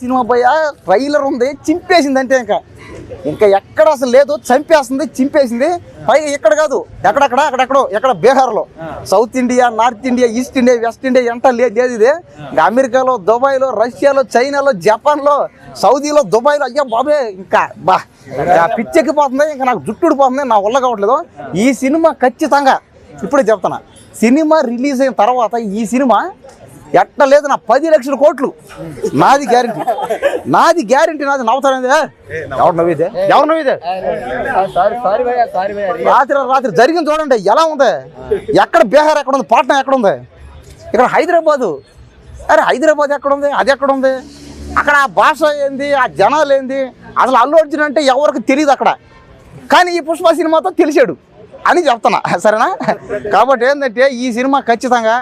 Cinema పోయ trailer ఉంది చింపేసింది అంటే ఇంకా. ఇంకా ఎక్కడ అసలు లేదు చంపేస్తుంది చింపేసింది. పైగా ఇక్కడ కాదు ఎక్కడెక్కడ అక్కడెక్కడో ఎక్కడ బీహార్లో. South India north India east India west India ఎంత లేదు ఇది అమెరికాలో దుబాయ్లో రష్యాలో చైనాలో జపాన్లో సౌదీలో దుబాయ్లో అయ్యా బాబే ఇంకా బా పిచ్చెక్కిపోతుంది ఇంకా నాకు జుట్టు ఊడిపోతుంది నా వల్ల కావట్లేదు. ఈ సినిమా ఖచ్చితంగా ఇప్పుడే చెప్తున్నా సినిమా రిలీజ్ అయిన తర్వాత ఈ సినిమా ఎట్ట లేదు నా పది లక్షల కోట్లు. నాది గ్యారంటీ నాది గ్యారంటీ నాది నవ్వుతానేది ఎవరు నవ్విదే ఎవరు నవ్విదే రాత్రి రాత్రి జరిగింది చూడండి ఎలా ఉంది? ఎక్కడ బీహార్ ఎక్కడ ఉంది? పాట్నా ఎక్కడ ఉంది? ఇక్కడ హైదరాబాదు. అరే హైదరాబాద్ ఎక్కడ ఉంది? అది ఎక్కడ ఉంది? అక్కడ ఆ భాష ఏంది? ఆ జనాలు ఏంది? అసలు అల్లు అర్జున్ అంటే ఎవరికి తెలియదు అక్కడ. కానీ ఈ పుష్ప సినిమాతో తెలిసాడు. అని చెప్తున్నా. సరేనా? కాబట్టి ఏంటంటే ఈ సినిమా ఖచ్చితంగా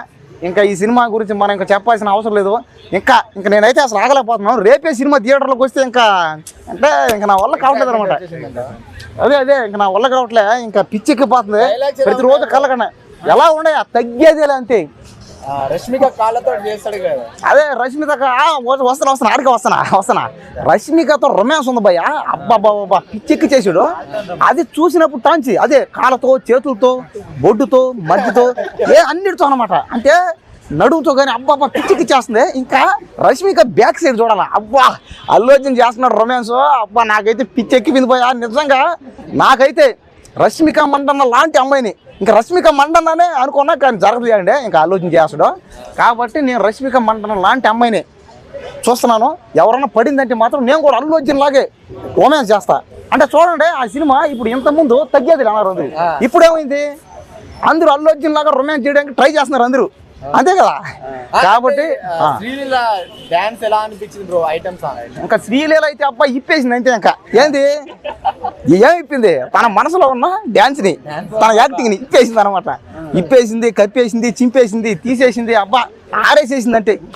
ఇంకా ఈ సినిమా గురించి మనం ఇంకా చెప్పాల్సిన అవసరం లేదు. ఇంకా ఇంకా నేనైతే అసలు ఆగలేకపోతున్నాను. రేపే సినిమా థియేటర్లోకి వస్తే ఇంకా అంటే ఇంకా నా వల్ల కావట్లేదు అనమాట అదే అదే ఇంకా నా వల్ల కావట్లే. ఇంకా పిచ్చెక్కిపోతుంది. ప్రతిరోజు కలగన ఎలా ఉండే తగ్గేదేలే అంతే. రష్మిక కాళ్ళతో చేస్తాడు కదా. అదే రష్మిక ఆ, వస్తా- వస్తాను వస్తాను ఆడికి వస్తానా వస్తానా రష్మికతో రొమాన్స్ ఉంది భయ్య. అబ్బాబాబా పిచ్చెక్కి చేసాడు అది చూసినప్పుడు టాంచి అదే కాళ్ళతో చేతులతో బొడ్డుతో మధ్యతో ఏ అన్నిటితో అనమాట అంటే నడుముతో కానీ అబ్బాబా పిచ్చికి చేస్తుంది. ఇంకా రష్మిక బ్యాక్ సైడ్ చూడాలా. అబ్బా ఆలోచన చేస్తున్నాడు రొమాన్స్ అబ్బా నాకైతే పిచ్చెక్కి విందిపోయా నిజంగా నాకైతే రష్మిక మండన్న లాంటి అమ్మాయిని ఇంకా రష్మిక మండన్ననే అనుకున్నా కానీ జరగదు అండి ఇంకా ఆలోచన చేస్తాడు. కాబట్టి నేను రష్మిక మండన్న లాంటి అమ్మాయిని చూస్తున్నాను. ఎవరన్నా పడిందంటే మాత్రం నేను కూడా అల్లు లాగే రొమాన్స్ చేస్తా. అంటే చూడండి ఆ సినిమా ఇప్పుడు ఇంత ముందు తగ్గేది అన్నారు అందరూ ఇప్పుడు ఏమైంది అందరూ అల్లు లాగా రొమాన్స్ చేయడానికి ట్రై చేస్తున్నారు అందరూ. అంతే కదా? కాబట్టి. శ్రీలీల డాన్స్ ఎలా అనిపించింది బ్రో ఐటమ్ సాంగ్ ఇంకా శ్రీలీల అయితే అబ్బాయి ఇప్పేసింది అంతే ఇంకా. ఏంది? ఏం ఇప్పింది? తన మనసులో ఉన్న డాన్స్ని తన యాక్టింగ్ని ఇప్పేసింది అనమాట ఇప్పేసింది కప్పేసింది చింపేసింది తీసేసింది అబ్బా ఆరేసేసింది అంటే